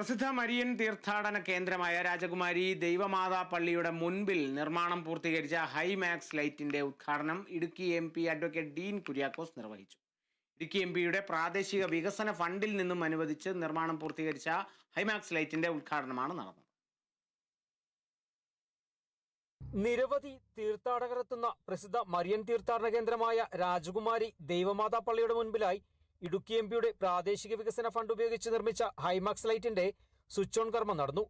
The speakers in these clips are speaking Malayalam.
പ്രസിദ്ധ മരിയൻ തീർത്ഥാടന കേന്ദ്രമായ രാജകുമാരി ദൈവമാതാ പള്ളിയുടെ മുൻപിൽ നിർമ്മാണം പൂർത്തീകരിച്ച ഹൈമാക്സ് ലൈറ്റിന്റെ ഉദ്ഘാടനം Idukki M P advocate Dean Kuriakose നിർവഹിച്ചു. ഇടുക്കി എം പിയുടെ പ്രാദേശിക വികസന ഫണ്ടിൽ നിന്നും അനുവദിച്ച് നിർമ്മാണം പൂർത്തീകരിച്ച ഹൈമാക്സ് ലൈറ്റിന്റെ ഉദ്ഘാടനമാണ് നടന്നത്. നിരവധി തീർത്ഥാടകർ എത്തുന്ന പ്രസിദ്ധ മരിയൻ തീർത്ഥാടന കേന്ദ്രമായ രാജകുമാരി ദൈവമാതാ പള്ളിയുടെ മുൻപിലായി ഇടുക്കി എം പിയുടെ പ്രാദേശിക വികസന ഫണ്ട് ഉപയോഗിച്ച് നിർമ്മിച്ച ഹൈമാക്സ് ലൈറ്റിന്റെ സ്വിച്ച് ഓൺ കർമ്മം നടന്നു.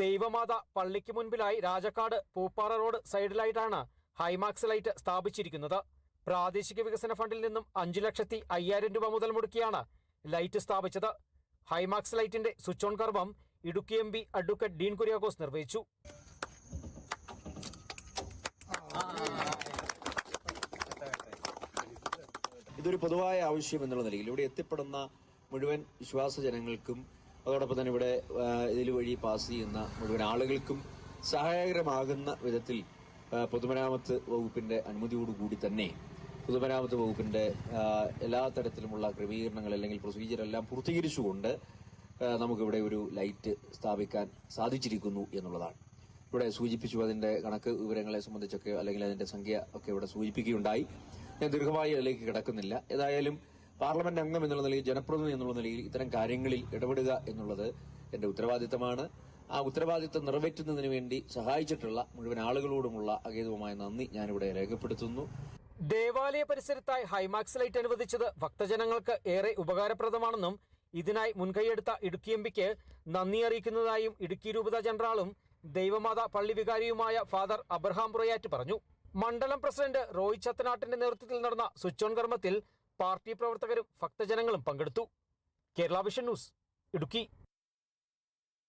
ദൈവമാത പള്ളിക്ക് മുൻപിലായി രാജക്കാട് പൂപ്പാറ റോഡ് സൈഡിലായിട്ടാണ് ഹൈമാക്സ് ലൈറ്റ് സ്ഥാപിച്ചിരിക്കുന്നത്. പ്രാദേശിക വികസന ഫണ്ടിൽ നിന്നും അഞ്ചു ലക്ഷത്തി അയ്യായിരം രൂപ മുതൽ മുടക്കിയാണ് ലൈറ്റ് സ്ഥാപിച്ചത്. ഹൈമാക്സ് ലൈറ്റിന്റെ സ്വിച്ച് ഓൺ കർമ്മം Idukki M P advocate Dean Kuriakose നിർവഹിച്ചു. ഇതൊരു പൊതുവായ ആവശ്യം എന്നുള്ള നിലയിൽ ഇവിടെ എത്തിപ്പെടുന്ന മുഴുവൻ വിശ്വാസ ജനങ്ങൾക്കും അതോടൊപ്പം തന്നെ ഇവിടെ ഇതിൽ വഴി പാസ് ചെയ്യുന്ന മുഴുവൻ ആളുകൾക്കും സഹായകരമാകുന്ന വിധത്തിൽ പൊതുമരാമത്ത് വകുപ്പിന്റെ അനുമതിയോടുകൂടി തന്നെ പൊതുമരാമത്ത് വകുപ്പിന്റെ എല്ലാ തരത്തിലുമുള്ള ക്രമീകരണങ്ങൾ അല്ലെങ്കിൽ പ്രൊസീജിയർ എല്ലാം പൂർത്തീകരിച്ചുകൊണ്ട് നമുക്കിവിടെ ഒരു ലൈറ്റ് സ്ഥാപിക്കാൻ സാധിച്ചിരിക്കുന്നു എന്നുള്ളതാണ്. ഇവിടെ സൂചിപ്പിച്ചു അതിന്റെ കണക്ക് വിവരങ്ങളെ സംബന്ധിച്ചൊക്കെ അല്ലെങ്കിൽ അതിന്റെ സംഖ്യ ഒക്കെ ഇവിടെ സൂചിപ്പിക്കുകയുണ്ടായി. ഞാൻ ദീർഘമായി അതിലേക്ക് കിടക്കുന്നില്ല. ഏതായാലും പാർലമെന്റ് അംഗം എന്നുള്ള നിലയിൽ ജനപ്രതിനിധി എന്നുള്ള നിലയിൽ ഇത്തരം കാര്യങ്ങളിൽ ഇടപെടുക എന്നുള്ളത് എന്റെ ഉത്തരവാദിത്തമാണ്. ആ ഉത്തരവാദിത്തം നിറവേറ്റുന്നതിന് വേണ്ടി സഹായിച്ചിട്ടുള്ള മുഴുവൻ ആളുകളോടുമുള്ള അഗേതവുമായ നന്ദി ഞാനിവിടെ രേഖപ്പെടുത്തുന്നു. ദേവാലയ പരിസരത്തായി ഹൈമാക്സ് ലൈറ്റ് അനുവദിച്ചത് ഭക്തജനങ്ങൾക്ക് ഏറെ ഉപകാരപ്രദമാണെന്നും ഇതിനായി മുൻകൈയെടുത്ത ഇടുക്കി എം പിക്ക് നന്ദി അറിയിക്കുന്നതായും ഇടുക്കി രൂപത ജനറാളും ദൈവമാതാ പള്ളി വികാരിയുമായ ഫാദർ അബ്രഹാം പുറയാറ്റ് പറഞ്ഞു. മണ്ഡലം പ്രസിഡന്റ് റോയ് ചത്തനാട്ടിന്റെ നേതൃത്വത്തിൽ നടന്ന സ്വിച്ച് ഓൺ കർമ്മത്തിൽ പാർട്ടി പ്രവർത്തകരും ഭക്തജനങ്ങളും പങ്കെടുത്തു. Kerala vision news Idukki.